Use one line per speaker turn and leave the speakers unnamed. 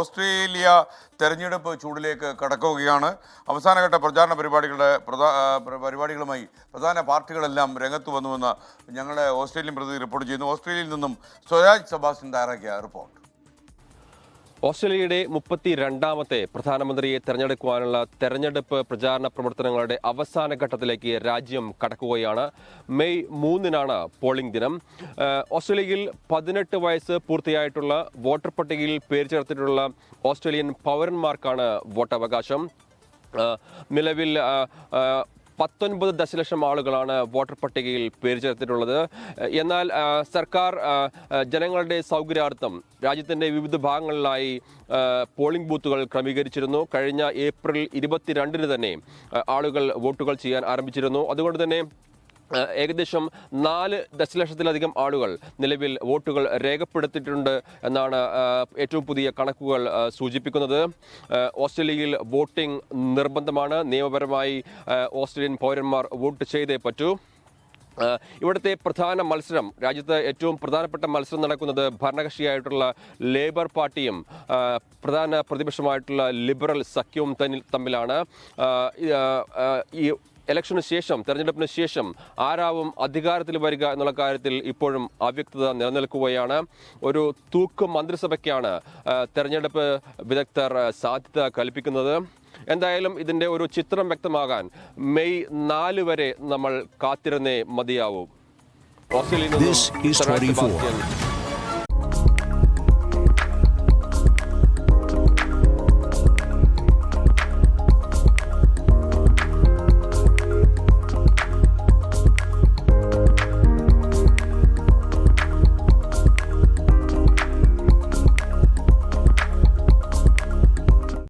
Australia തെരഞ്ഞെടുപ്പ് ചൂടിലേക്ക് കടക്കുകയാണ്. അവസാനഘട്ട പ്രചാരണ പരിപാടികളുടെ പ്രധാ പരിപാടികളുമായി പ്രധാന പാർട്ടികളെല്ലാം രംഗത്ത് വന്നുവെന്ന് ഞങ്ങളുടെ ഓസ്ട്രേലിയൻ പ്രതിനിധി റിപ്പോർട്ട് ചെയ്യുന്നു. ഓസ്ട്രേലിയയിൽ നിന്നും സ്വരാജ് സെബാസ്റ്റ്യൻ തയ്യാറാക്കിയ റിപ്പോർട്ട്.
ഓസ്ട്രേലിയയുടെ മുപ്പത്തി രണ്ടാമത്തെ പ്രധാനമന്ത്രിയെ തെരഞ്ഞെടുക്കുവാനുള്ള തെരഞ്ഞെടുപ്പ് പ്രചാരണ പ്രവർത്തനങ്ങളുടെ അവസാന ഘട്ടത്തിലേക്ക് രാജ്യം കടക്കുകയാണ്. മെയ് മൂന്നിനാണ് പോളിംഗ് ദിനം. ഓസ്ട്രേലിയയിൽ പതിനെട്ട് വയസ്സ് പൂർത്തിയായിട്ടുള്ള വോട്ടർ പട്ടികയിൽ പേര് ചേർത്തിട്ടുള്ള ഓസ്ട്രേലിയൻ പൗരന്മാർക്കാണ് വോട്ടവകാശം. നിലവിൽ പത്തൊൻപത് ദശലക്ഷം ആളുകളാണ് വോട്ടർ പട്ടികയിൽ പേര് ചേർത്തിട്ടുള്ളത്. എന്നാൽ സർക്കാർ ജനങ്ങളുടെ സൗകര്യാർത്ഥം രാജ്യത്തിന്റെ വിവിധ ഭാഗങ്ങളിലായി പോളിംഗ് ബൂത്തുകൾ ക്രമീകരിച്ചിരുന്നു. കഴിഞ്ഞ ഏപ്രിൽ ഇരുപത്തിരണ്ടിന് തന്നെ ആളുകൾ വോട്ടുകൾ ചെയ്യാൻ ആരംഭിച്ചിരുന്നു. അതുകൊണ്ട് തന്നെ ഏകദേശം നാല് ദശലക്ഷത്തിലധികം ആളുകൾ നിലവിൽ വോട്ടുകൾ രേഖപ്പെടുത്തിയിട്ടുണ്ട് എന്നാണ് ഏറ്റവും പുതിയ കണക്കുകൾ സൂചിപ്പിക്കുന്നത്. ഓസ്ട്രേലിയയിൽ വോട്ടിംഗ് നിർബന്ധമാണ്. നിയമപരമായി ഓസ്ട്രേലിയൻ പൗരന്മാർ വോട്ട് ചെയ്തേ പറ്റൂ. ഇവിടുത്തെ പ്രധാന മത്സരം രാജ്യത്ത് ഏറ്റവും പ്രധാനപ്പെട്ട മത്സരം നടക്കുന്നത് ഭരണകക്ഷിയായിട്ടുള്ള ലേബർ പാർട്ടിയും പ്രധാന പ്രതിപക്ഷമായിട്ടുള്ള ലിബറൽ സഖ്യവും തമ്മിലാണ്. ഈ, ഇലക്ഷന് ശേഷം തെരഞ്ഞെടുപ്പിന് ശേഷം ആരാവും അധികാരത്തിൽ വരിക എന്നുള്ള കാര്യത്തിൽ ഇപ്പോഴും അവ്യക്തത നിലനിൽക്കുകയാണ്. ഒരു തൂക്ക് മന്ത്രിസഭയ്ക്കാണ് തെരഞ്ഞെടുപ്പ് വിദഗ്ധർ സാധ്യത കൽപ്പിക്കുന്നത്. എന്തായാലും ഇതിന്റെ ഒരു ചിത്രം വ്യക്തമാകാൻ മെയ് നാല് വരെ നമ്മൾ കാത്തിരുന്നേ മതിയാവും. ഓസ്ട്രേലിയയിൽ നിന്നും